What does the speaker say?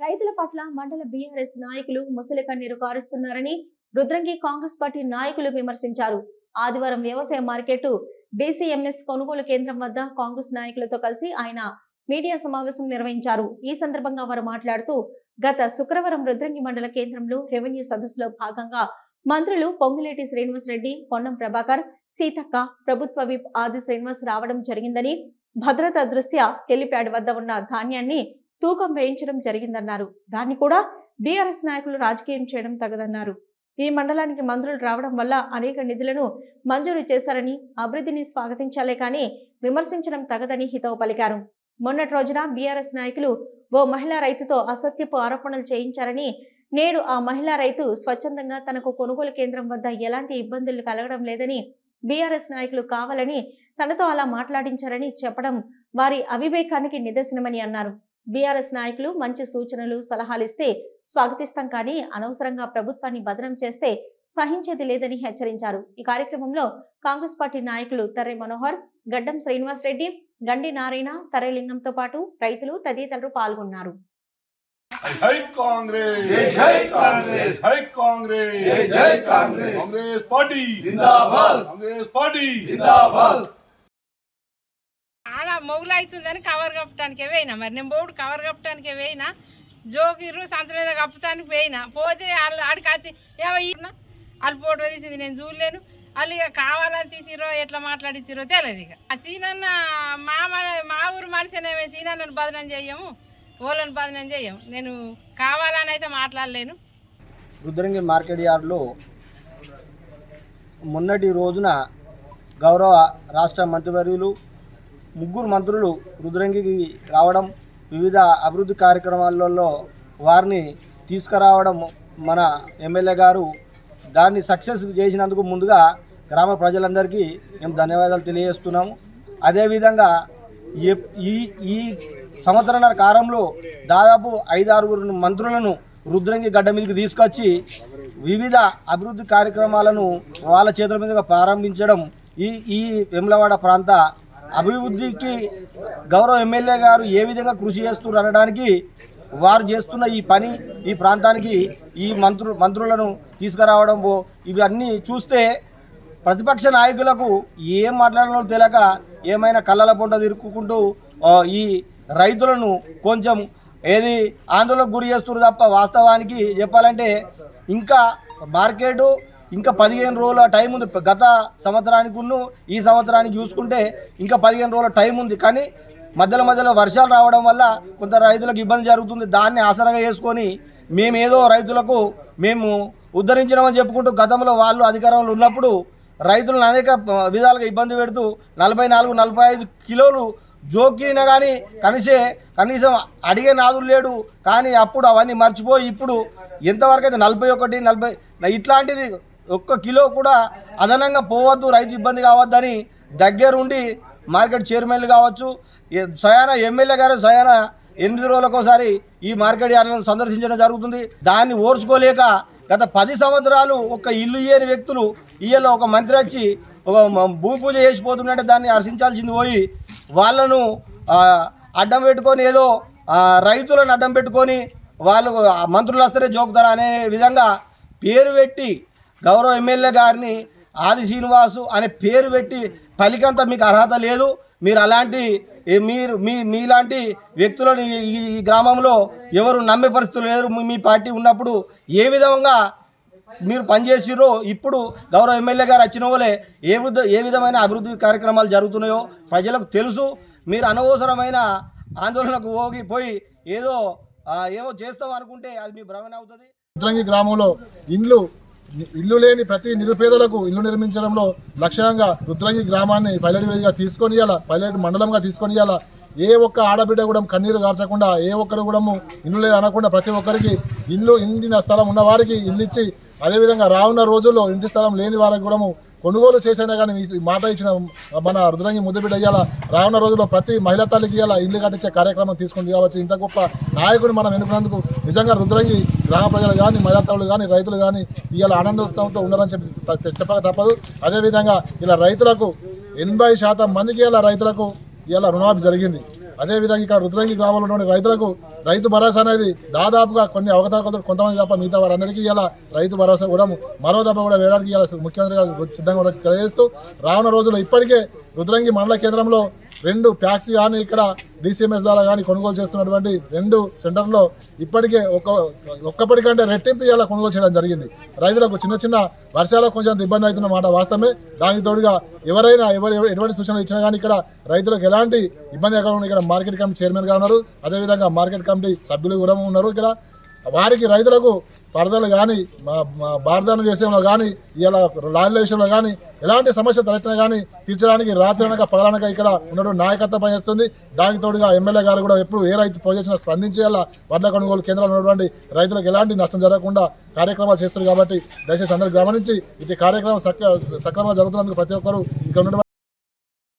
రైతుల పట్ల మండల బీఆర్ఎస్ నాయకులు ముసలి కన్నీరు కారుస్తున్నారని రుద్రంగి కాంగ్రెస్ పార్టీ నాయకులు విమర్శించారు. ఆదివారం వ్యవసాయ మార్కెట్ డీసీఎంఎస్ కొనుగోలు కేంద్రం వద్ద కాంగ్రెస్ నాయకులతో కలిసి ఆయన మీడియా సమావేశం నిర్వహించారు. ఈ సందర్భంగా వారు మాట్లాడుతూ గత శుక్రవారం రుద్రంగి మండల కేంద్రంలో రెవెన్యూ సదస్సులో భాగంగా మంత్రులు పొంగులేటి శ్రీనివాసరెడ్డి పొన్నం ప్రభాకర్ సీతక్క ప్రభుత్వ విప్ ఆది శ్రీనివాస్ రావడం జరిగిందని భద్రతా దృష్ట్యా హెలిప్యాడ్ వద్ద ఉన్న ధాన్యాన్ని తూకం వేయించడం జరిగిందన్నారు. దాన్ని కూడా బీఆర్ఎస్ నాయకులు రాజకీయం చేయడం తగదన్నారు. ఈ మండలానికి మంత్రులు రావడం వల్ల అనేక నిధులను మంజూరు చేశారని అభివృద్ధిని స్వాగతించాలే కానీ విమర్శించడం తగదని హితవు పలికారు. మొన్నటి రోజున బీఆర్ఎస్ నాయకులు ఓ మహిళా రైతుతో అసత్యపు ఆరోపణలు చేయించారని నేడు ఆ మహిళా రైతు స్వచ్ఛందంగా తనకు కొనుగోలు కేంద్రం వద్ద ఎలాంటి ఇబ్బందులు కలగడం లేదని బీఆర్ఎస్ నాయకులు కావాలని తనతో అలా మాట్లాడించారని చెప్పడం వారి అవివేకానికి నిదర్శనమని అన్నారు. బీఆర్ఎస్ నాయకులు మంచి సూచనలు సలహాలు ఇస్తే స్వాగతిస్తాం కానీ అనవసరంగా ప్రభుత్వాన్ని బదనం చేస్తే సహించేది లేదని హెచ్చరించారు. ఈ కార్యక్రమంలో కాంగ్రెస్ పార్టీ నాయకులు తర్రె మనోహర్ గడ్డం శ్రీనివాస్ రెడ్డి గండి నారాయణ తరేలింగంతో పాటు రైతులు తదితరులు పాల్గొన్నారు. జై కాంగ్రెస్! జై జై కాంగ్రెస్! జై కాంగ్రెస్! జై జై కాంగ్రెస్! కాంగ్రెస్ పార్టీ! జిందాబాద్! కాంగ్రెస్ పార్టీ! జిందాబాద్! అలా మొగులు అవుతుందని కవర్ కప్పటానికే పోయినా మరి నేను బోర్డు కవర్ కప్పటానికే పోయినా జోకిర్రు సంత మీద కప్పటానికి పోయినా పోతే వాళ్ళు ఆడికి వచ్చి ఏమో వాళ్ళు ఫోటో తీసింది నేను చూడలేను. వాళ్ళు ఇక కావాలని తీసిరో ఎట్లా మాట్లాడిచ్చిరో తెలియదు ఇక. ఆ సీనన్న మా మన- మా ఊరు మనిషినేమే సీనన్నను బదనం చేయము ఓలను బదనం చేయము నేను కావాలని అయితే మాట్లాడలేను. రుద్రంగి మార్కెట్ యార్డ్లో మొన్నటి రోజున గౌరవ రాష్ట్ర మంత్రివర్యులు ముగ్గురు మంత్రులు రుద్రంగికి రావడం వివిధ అభివృద్ధి కార్యక్రమాలలో వారిని తీసుకురావడం మన ఎమ్మెల్యే గారు దాన్ని సక్సెస్ చేసినందుకు ముందుగా గ్రామ ప్రజలందరికీ మేము ధన్యవాదాలు తెలియజేస్తున్నాము. అదేవిధంగా ఈ ఈ సంవత్సరాల కాలంలో దాదాపు ఐదు ఆరుగురు మంత్రులను రుద్రంగి గడ్డ మీదకి తీసుకొచ్చి వివిధ అభివృద్ధి కార్యక్రమాలను వాళ్ళ చేతుల మీదుగా ప్రారంభించడం ఈ ఈ వెమ్లవాడ ప్రాంత అభివృద్ధికి గౌరవ ఎమ్మెల్యే గారు ఏ విధంగా కృషి చేస్తున్నారు అనడానికి వారు చేస్తున్న ఈ పని ఈ ప్రాంతానికి ఈ మంత్రు మంత్రులను తీసుకురావడం ఇవన్నీ చూస్తే ప్రతిపక్ష నాయకులకు ఏం మాట్లాడాలో తెలియక ఏమైనా కళ్ళల పొంట తిరుక్కుంటూ ఈ రైతులను కొంచెం ఏది ఆందోళనకు గురి చేస్తున్నారు తప్ప వాస్తవానికి చెప్పాలంటే ఇంకా మార్కెటు ఇంకా పదిహేను రోజుల టైం ఉంది. గత సంవత్సరానికి ఉన్ను ఈ సంవత్సరానికి చూసుకుంటే ఇంకా పదిహేను రోజుల టైం ఉంది. కానీ మధ్యలో మధ్యలో వర్షాలు రావడం వల్ల కొంత రైతులకు ఇబ్బంది జరుగుతుంది. దాన్ని ఆసరాగా చేసుకొని మేమేదో రైతులకు మేము ఉద్ధరించినామని చెప్పుకుంటూ గతంలో వాళ్ళు అధికారంలో ఉన్నప్పుడు రైతులను అనేక విధాలుగా ఇబ్బంది పెడుతూ నలభై నాలుగు నలభై ఐదు కిలోలు జోకినా కానీ కనీసే కనీసం అడిగే నాదులు లేడు. కానీ అప్పుడు అవన్నీ మర్చిపోయి ఇప్పుడు ఎంతవరకు అయితే నలభై ఒకటి నలభై ఇట్లాంటిది ఒక్క కిలో కూడా అదనంగా పోవద్దు రైతు ఇబ్బంది కావద్దని దగ్గరుండి మార్కెట్ చైర్మన్లు కావచ్చు ఏ- స్వయాన ఎమ్మెల్యే గారు స్వయాన ఎనిమిది రోజులకోసారి ఈ మార్కెట్ యార్డులను సందర్శించడం జరుగుతుంది. దాన్ని ఓర్చుకోలేక గత పది సంవత్సరాలు ఒక ఇల్లు ఇయ్యని వ్యక్తులు ఇయ్యలో ఒక మంత్రి వచ్చి ఒక భూమి పూజ చేసిపోతుందంటే దాన్ని హర్షించాల్సింది పోయి వాళ్ళను అడ్డం పెట్టుకొని ఏదో రైతులను అడ్డం పెట్టుకొని వాళ్ళు మంత్రులు వస్తారే జోకుతారా అనే విధంగా పేరు పెట్టి గౌరవ ఎమ్మెల్యే గారిని ఆది శ్రీనివాసు అనే పేరు పెట్టి పలికంత మీకు అర్హత లేదు. మీరు అలాంటి మీరు మీ మీలాంటి వ్యక్తులను ఈ- ఈ గ్రామంలో ఎవరు నమ్మే పరిస్థితులు లేరు. మీ- పార్టీ ఉన్నప్పుడు ఏ విధంగా మీరు పనిచేసిరో ఇప్పుడు గౌరవ ఎమ్మెల్యే గారు వచ్చిన వాళ్ళే ఏ విధ ఏ విధమైన అభివృద్ధి కార్యక్రమాలు జరుగుతున్నాయో ప్రజలకు తెలుసు. మీరు అనవసరమైన ఆందోళనకు పోగి పోయి ఏదో ఏమో చేస్తాం అనుకుంటే అది మీ భ్రమణ అవుతుంది. గ్రామంలో ఇండ్లు ఇల్లు లేని ప్రతి నిరుపేదలకు ఇల్లు నిర్మించడంలో లక్ష్యంగా రుద్రంగి గ్రామాన్ని పైలట్ విలేజ్గా తీసుకొని ఇవ్వాలా పైలట్ మండలంగా తీసుకొని ఇవ్వాలా ఏ ఒక్క ఆడబిడ్డ కూడా కన్నీరు కార్చకుండా ఏ ఒక్కరు కూడా ఇల్లు లేదు అనకుండా ప్రతి ఒక్కరికి ఇల్లు ఇండిన స్థలం ఉన్న వారికి ఇల్లు ఇచ్చి అదేవిధంగా రానున్న రోజుల్లో ఇంటి స్థలం లేని వారికి కూడా కొనుగోలు చేసైనా కానీ మాట ఇచ్చిన మన రుద్రంగి ముద్దుబిడ్డ ఇయ్యాల? రానున్న రోజుల్లో ప్రతి మహిళా తల్లికి ఇయ్యాల? ఇల్లు కట్టించే కార్యక్రమం తీసుకుంది కావచ్చు ఇంత గొప్ప నాయకుడు మనం ఎన్నుకున్నందుకు నిజంగా రుద్రంగి గ్రామ ప్రజలు కానీ మహిళా కానీ రైతులు కానీ ఇవాళ ఆనందోత్సవంతో ఉన్నారని చెప్పి చెప్పక తప్పదు. అదేవిధంగా ఇలా రైతులకు ఎనభై శాతం మందికి ఇలా రైతులకు ఇలా రుణమాఫీ జరిగింది. అదేవిధంగా ఇక్కడ రుద్రంగి గ్రామంలో ఉన్నటువంటి రైతులకు రైతు భరోసా అనేది దాదాపుగా కొన్ని అవకతవకలు కొంతమంది తప్ప మిగతా వారందరికీ ఇలా రైతు భరోసా కూడా మరో దఫా కూడా వేయడానికి ఇలా ముఖ్యమంత్రి గారు సిద్ధంగా ఉన్నట్టు తెలియజేస్తూ రానున్న రోజుల్లో ఇప్పటికే రుద్రంగి మండల కేంద్రంలో రెండు ప్యాక్స్ కానీ ఇక్కడ డిసిఎంఎస్ ద్వారా కానీ కొనుగోలు చేస్తున్నటువంటి రెండు సెంటర్లో ఇప్పటికే ఒక ఒక్కప్పటికంటే రెట్టింపు ఇలా కొనుగోలు చేయడం జరిగింది. రైతులకు చిన్న చిన్న వర్షాలకు కొంచెం ఇబ్బంది అవుతున్న మాట వాస్తవమే. దానికి తోడుగా ఎవరైనా ఎవరు ఎవరు- ఎటువంటి సూచనలు ఇచ్చినా కానీ ఇక్కడ రైతులకు ఎలాంటి ఇబ్బంది కాకుండా ఇక్కడ మార్కెట్ కమిటీ చైర్మన్గా ఉన్నారు. అదేవిధంగా మార్కెట్ కమిటీ సభ్యులు కూడా ఉన్నారు. ఇక్కడ వారికి రైతులకు పరదలు కానీ బారదాన విషయంలో కానీ ఇలా లారీల విషయంలో కానీ ఎలాంటి సమస్య తలెత్తినా కానీ తీర్చడానికి రాత్రి అనక పగలనక ఇక్కడ ఉన్నటువంటి నాయకత్వం పనిచేస్తుంది. దానికి తోడుగా ఎమ్మెల్యే గారు కూడా ఎప్పుడు ఏ రైతు పోయి స్పందించేలా వడ్ల కొనుగోలు కేంద్రాలు ఉన్నటువంటి రైతులకు ఎలాంటి నష్టం జరగకుండా కార్యక్రమాలు చేస్తారు కాబట్టి దయచేసి అందరూ గమనించి ఇది కార్యక్రమం సక్ర సక్రమంగా జరుగుతున్నందుకు ప్రతి ఒక్కరు ఇక్కడ ఉన్నటువంటి